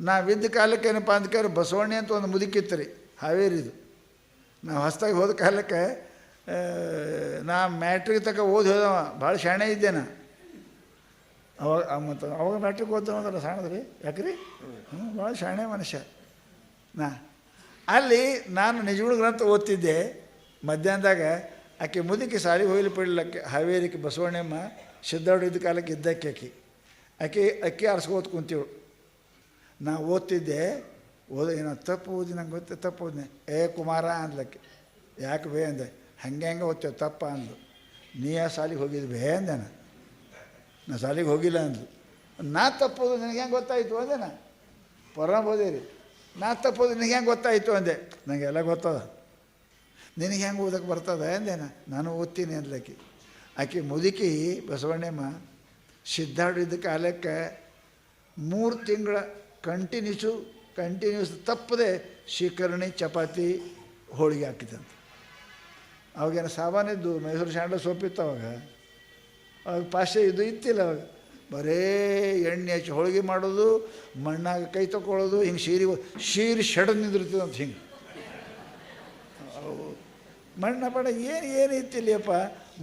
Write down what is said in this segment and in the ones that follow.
ನಾವಿದ್ದ ಕಾಲಕ್ಕೆ ಏನಪ್ಪ ಅಂತ ಕೇಳಿ ಬಸವಣ್ಣೆ ಅಂತ ಒಂದು ಮುದುಕಿತ್ತು ರೀ, ಹಾವೇರಿದು. ನಾವು ಹೊಸ್ದಾಗಿ ಹೋದ ಕಾಲಕ್ಕೆ ನಾ ಮ್ಯಾಟ್ರಿಕ್ ತನಕ ಓದಿ ಹೋದವ, ಭಾಳ ಶಾಣೆ ಇದ್ದೆ ನಾ. ಅವಾಗ ಮತ್ತು ಅವಾಗ ಮ್ಯಾಟ್ರಿಕ್ ಓದ್ದವಂದಲ್ಲ ಸಣ್ಣದ್ರಿ ಯಾಕ್ರಿ ಹ್ಞೂ ಭಾಳ ಶಾಣೆ ಮನುಷ್ಯ. ನಾ, ಅಲ್ಲಿ ನಾನು ನಿಜಗುಣ ಗ್ರಂಥ ಓದ್ತಿದ್ದೆ, ಮಧ್ಯಾಹ್ನದಾಗ ಆಕೆ ಮುದುಕಿ ಸಾರಿ ಹೋಗ್ಲಿ ಪಡ್ಲಕ್ಕೆ ಹಾವೇರಿಕೆ ಬಸವಣ್ಣಮ್ಮ ಸಿದ್ದಾಡು ಇದ್ದ ಕಾಲಕ್ಕೆ ಇದ್ದಕ್ಕೆ ಆಕೆ. ಆಕೆ ಅಕ್ಕಿ ಆರಿಸ್ಕೋತ ಕುಂತೀವಳು. ನಾ ಓದ್ತಿದ್ದೆ, ಓದ, ಏನೋ ತಪ್ಪು ಓದಿ, ನಂಗೆ ಗೊತ್ತೆ, ತಪ್ಪು ಓದಿನಿ. ಏ ಕುಮಾರ ಅಂದ್ಲಕ್ಕೆ. ಯಾಕೆ ಬೇ ಅಂದೆ? ಹಂಗೆ ಹಂಗೆ ಓದ್ತೇವೆ, ತಪ್ಪ ಅಂದ್ಲು. ನೀ ಆ ಸಾಲಿಗೆ ಹೋಗಿದ್ದು ಬೇ ಅಂದೆ ನಾ ನಾ ಹೋಗಿಲ್ಲ ಅಂದ್ಲು. ನಾ ತಪ್ಪೋದು ನಿನಗೆ ಹೆಂಗೆ ಗೊತ್ತಾಯಿತು ಅಂದೆ ನಾ. ಪರ ಓದೇ ರೀ ನಾ ತಪ್ಪೋದು ನಿನಗೆ ಹೆಂಗೆ ಗೊತ್ತಾಯಿತು ಅಂದೆ. ನನಗೆಲ್ಲ ಗೊತ್ತದ. ನಿನಗೆ ಹೆಂಗೆ ಓದಕ್ಕೆ ಬರ್ತದೆ ಅಂದೆ ನಾ. ನಾನು ಓದ್ತೀನಿ ಅಂದ್ಲಕ್ಕಿ. ಆಕೆ ಮುದುಕಿ ಬಸವಣ್ಣಮ್ಮ ಸಿದ್ಧಾಡಿದ ಕಾಲಕ್ಕೆ ಮೂರು ತಿಂಗಳ ಕಂಟಿನ್ಯೂಸು, ಕಂಟಿನ್ಯೂಸ್ ತಪ್ಪದೆ ಶೀಕರಣಿ, ಚಪಾತಿ, ಹೋಳಿಗೆ ಹಾಕಿದಂತೆ. ಅವಾಗೇನು ಸಾಮಾನಿದ್ದು ಮೈಸೂರು ಸ್ಯಾಂಡಲ್ ಸೋಪಿತ್ತು ಅವಾಗ. ಅವಾಗ ಪಾಶೆ ಇದು ಇತ್ತಿಲ್ಲ ಅವಾಗ. ಬರೇ ಎಣ್ಣೆ ಹಚ್ಚಿ ಹೋಳಿಗೆ ಮಾಡೋದು, ಮಣ್ಣಾಗ ಕೈ ತಗೊಳ್ಳೋದು ಹಿಂಗೆ ಶೀರಿ ಶೀರಿ ಶೆಡದ್ ನಿಂದಿರ್ತದಂತ ಹಿಂಗೆ. ಮಣ್ಣ ಬಣ್ಣ ಏನು ಏನು ಇತ್ತಿಲ್ಲಪ್ಪ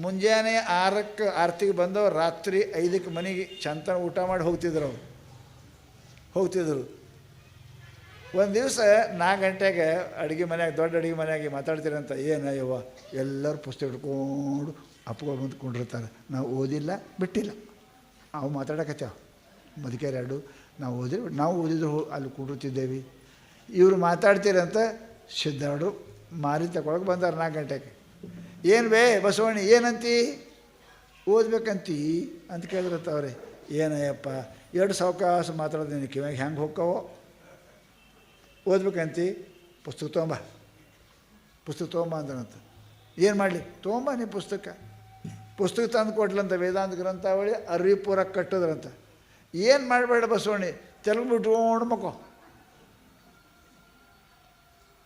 ಮುಂಜಾನೆ ಆರಕ್ಕೆ ಆರತಿಗೆ ಬಂದವ್ರು, ರಾತ್ರಿ ಐದಕ್ಕೆ ಮನೆಗೆ ಚಂತನ ಊಟ ಮಾಡಿ ಹೋಗ್ತಿದ್ರು ಅವ್ರು. ಹೋಗ್ತಿದ್ರು. ಒಂದು ದಿವಸ ನಾಲ್ಕು ಗಂಟೆಗೆ ಅಡುಗೆ ಮನೆಯಾಗ, ದೊಡ್ಡ ಅಡುಗೆ ಮನೆಯಾಗಿ ಮಾತಾಡ್ತೀರಂತ, ಏನು ಯವ್ವ? ಎಲ್ಲರೂ ಪುಸ್ತಕ ಹಿಡ್ಕೊಂಡು ಅಪ್ಪ ಕೊಂಡಿರ್ತಾರೆ. ನಾವು ಓದಿಲ್ಲ, ಬಿಟ್ಟಿಲ್ಲ. ಅವು ಮಾತಾಡಕತ್ತೇವ ಮದಿಕೆರೆ ಎರಡು, ನಾವು ಓದಿ, ನಾವು ಓದಿದ್ರು ಅಲ್ಲಿ ಕುಂಡಿರ್ತಿದ್ದೇವೆ. ಇವರು ಮಾತಾಡ್ತೀರಂತ ಸಿದ್ದಾಡು ಮಾರಿ ತಗೊಳಕ್ಕೆ ಬಂದಾರ ನಾಲ್ಕು ಗಂಟೆಗೆ. ಏನು ಬೇ ಬಸವಣ್ಣ, ಏನಂತಿ? ಓದ್ಬೇಕಂತೀ? ಅಂತ ಕೇಳಿದ್ರತ್ತವ್ರೆ ಏನಯ್ಯಪ್ಪ ಎರಡು ಸಾವಕಾಶ ಮಾತಾಡೋದು ನೀನು ಕಿವ್ಯಾಗ ಹೆಂಗೆ ಹೋಗ್ಕವೋ? ಓದ್ಬೇಕಂತಿ? ಪುಸ್ತಕ ತೊಗೊಂಬ. ಪುಸ್ತಕ ತೊಗೊಂಬ ಅಂದನಂತ. ಏನು ಮಾಡಲಿ? ತೊಗೊಂಬ ನೀ ಪುಸ್ತಕ. ಪುಸ್ತಕ ತಂದು ಕೊಡ್ಲಂತ ವೇದಾಂತ ಗ್ರಂಥಾವಳಿ ಅರ್ವಿ ಪೂರ ಕಟ್ಟೋದ್ರಂತ. ಏನು ಮಾಡಬೇಡ ಬಸವಣ್ಣಿ? ತೆಲುಗು ಬಿಟ್ಕೊಂಡು ಮಕ್ಕೋ.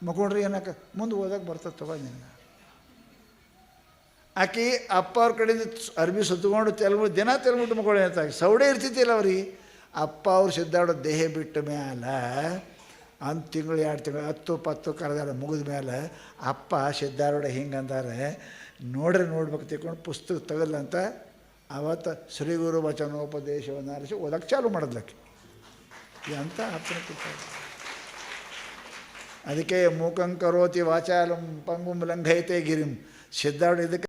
ಮಕ್ಕೊಂಡ್ರಿ ಏನಕ್ಕ? ಮುಂದೆ ಓದಕ್ಕೆ ಬರ್ತದೆ ತಗೋ ನಿನಗೆ ಆಕಿ ಅಪ್ಪ ಅವ್ರ ಕಡೆಯಿಂದ ಅರ್ಬಿ ಸುತ್ತಕೊಂಡು ತೆಲುಗು ದಿನ ತೆಲುಗು ಮಕ್ಕಳು ಅಂತ ಸೌಡೆ ಇರ್ತಿದ್ದಿಲ್ಲ ಅವ್ರಿಗೆ ಅಪ್ಪ ಅವ್ರು ಸಿದ್ದಾಡೋ ದೇಹ ಬಿಟ್ಟ ಮೇಲೆ ಒಂದು ತಿಂಗಳು, ಎರಡು ತಿಂಗಳು, ಹತ್ತು, ಪತ್ತು ಕರೆದಾರ ಮುಗಿದ ಮೇಲೆ ಅಪ್ಪ ಸಿದ್ದಾರೋಡ ಹಿಂಗೆ ಅಂದಾರೆ ನೋಡ್ರಿ ನೋಡ್ಬೇಕು ತಿಳ್ಕೊಂಡು ಪುಸ್ತಕ ತೆಗದ್ಲಂತ ಅವತ್ತು ಶ್ರೀ ಗುರು ವಚನೋಪದೇಶವನ್ನು ಆರಿಸಿ ಓದಕ್ಕೆ ಚಾಲು ಮಾಡಿದ್ಲಕ್ಕೆ ಎಂಥ ಅಪ್ಪನ ಅದಕ್ಕೆ ಮೂಕಂ ಕರೋತಿ ವಾಚಾಲಂ ಪಂಗುಂ ಲಂಘಯತೆ ಗಿರಿಂ. ಸಿದ್ದಾಡು ಇದಕ್ಕೆ